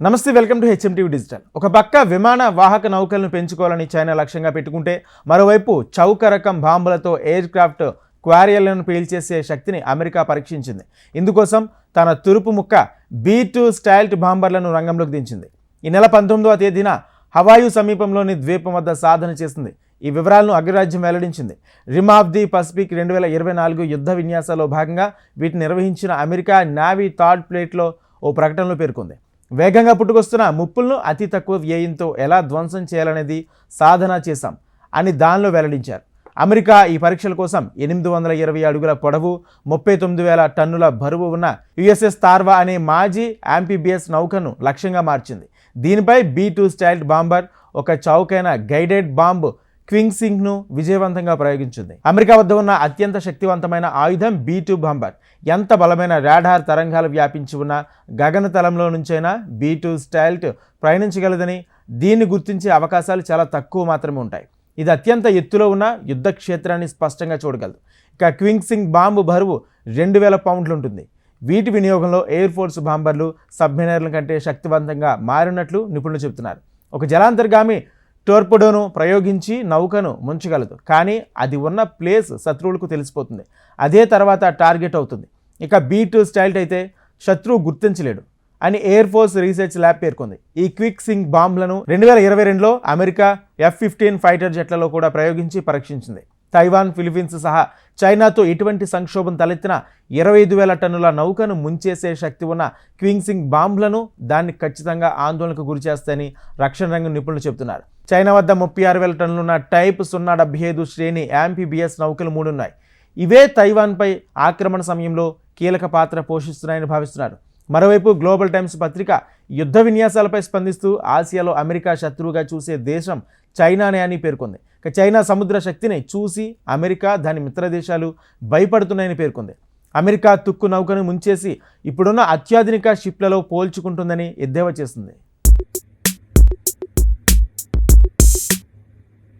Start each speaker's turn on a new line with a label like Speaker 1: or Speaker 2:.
Speaker 1: నమస్తే welcome to HMTV digital. ఒక పక్క విమాన వాహక నౌకలను పెంచుకోవాలని చైనా లక్ష్యంగా పెట్టుకుంటే మరోవైపు చౌక రకం బాంబులతో ఎయిర్ క్రాఫ్ట్ క్వారియర్లను పీల్చేసే శక్తిని అమెరికా పరీక్షించింది. ఇందుకోసం తన తురుపు ముక్క బీ టూ స్టైల్డ్ బాంబర్లను రంగంలోకి దించింది. ఈ నెల పంతొమ్మిదవ తేదీన హవాయు సమీపంలోని ద్వీపం వద్ద సాధన చేసింది. ఈ వివరాలను అగ్రరాజ్యం వెల్లడించింది. రిమ్ ఆఫ్ ది పసిఫిక్ రెండు వేల ఇరవై నాలుగు యుద్ధ విన్యాసాల్లో భాగంగా వీటిని నిర్వహించిన అమెరికా నావీ థర్డ్ ప్లేట్లో ఓ ప్రకటనలో పేర్కొంది. వేగంగా పుట్టుకొస్తున్న ముప్పులను అతి తక్కువ వ్యయంతో ఎలా ధ్వంసం చేయాలనేది సాధన చేశాం అని దానిలో వెల్లడించారు. అమెరికా ఈ పరీక్షల కోసం ఎనిమిది వందల ఇరవై అడుగుల పొడవు ముప్పై తొమ్మిది వేల టన్నుల బరువు ఉన్న యుఎస్ఎస్ తార్వా అనే మాజీ యాంపీబీఎస్ నౌకను లక్ష్యంగా మార్చింది. దీనిపై బీ టూ స్టైల్డ్ బాంబర్ ఒక చౌకైన గైడెడ్ బాంబు క్వింగ్ సింగ్ను విజయవంతంగా ప్రయోగించింది. అమెరికా వద్ద ఉన్న అత్యంత శక్తివంతమైన ఆయుధం బీ టూ బాంబర్ ఎంత బలమైన రాడార్ తరంగాలు వ్యాపించి ఉన్న గగనతలంలో నుంచైనా బీ టూ స్టైల్ట్ ప్రయాణించగలదని దీన్ని గుర్తించే అవకాశాలు చాలా తక్కువ మాత్రమే ఉంటాయి. ఇది అత్యంత ఎత్తులో ఉన్న యుద్ధ క్షేత్రాన్ని స్పష్టంగా చూడగలదు. ఇక క్వింగ్ సింగ్ బాంబు బరువు రెండు వేల పౌండ్లు ఉంటుంది. వీటి వినియోగంలో ఎయిర్ ఫోర్స్ బాంబర్లు సబ్మెరైన్ల కంటే శక్తివంతంగా మారినట్లు నిపుణులు చెబుతున్నారు. ఒక జలాంతర్గామి టోర్పడోను ప్రయోగించి నౌకను ముంచగలదు. కానీ అది ఉన్న ప్లేస్ శత్రువులకు తెలిసిపోతుంది. అదే తర్వాత టార్గెట్ అవుతుంది. ఇక బీ టూ స్టైల్ట్ అయితే శత్రువు గుర్తించలేడు అని ఎయిర్ ఫోర్స్ రీసెర్చ్ ల్యాబ్ పేర్కొంది. ఈ క్విక్ సింగ్ బాంబ్లను రెండు వేల ఇరవై రెండులో అమెరికా ఎఫ్ ఫిఫ్టీన్ ఫైటర్ జెట్లలో కూడా ప్రయోగించి పరీక్షించింది. తైవాన్ ఫిలిపీన్స్ సహా చైనాతో ఎటువంటి సంక్షోభం తలెత్తిన ఇరవై ఐదు వేల టన్నుల నౌకను ముంచేసే శక్తి ఉన్న క్వింగ్ సింగ్ బాంబ్లను దాన్ని ఖచ్చితంగా ఆందోళనకు గురి చేస్తాయని రక్షణ రంగం నిపుణులు చెబుతున్నారు. చైనా వద్ద ముప్పై ఆరు వేల టన్నులున్న టైప్ సున్నా డెబ్బై ఐదు శ్రేణి ఎంపీబీఎస్ నౌకలు మూడున్నాయి. ఇవే తైవాన్పై ఆక్రమణ సమయంలో కీలక పాత్ర పోషిస్తున్నాయని భావిస్తున్నారు. మరోవైపు గ్లోబల్ టైమ్స్ పత్రిక యుద్ధ విన్యాసాలపై స్పందిస్తూ ఆసియాలో అమెరికా శత్రువుగా చూసే దేశం చైనానే అని పేర్కొంది. ఇక చైనా సముద్ర శక్తిని చూసి అమెరికా దాని మిత్ర దేశాలు భయపడుతున్నాయని పేర్కొంది. అమెరికా తుక్కు నౌకను ముంచేసి ఇప్పుడున్న అత్యాధునిక షిప్లలో పోల్చుకుంటుందని ఎద్దేవా చేస్తుంది.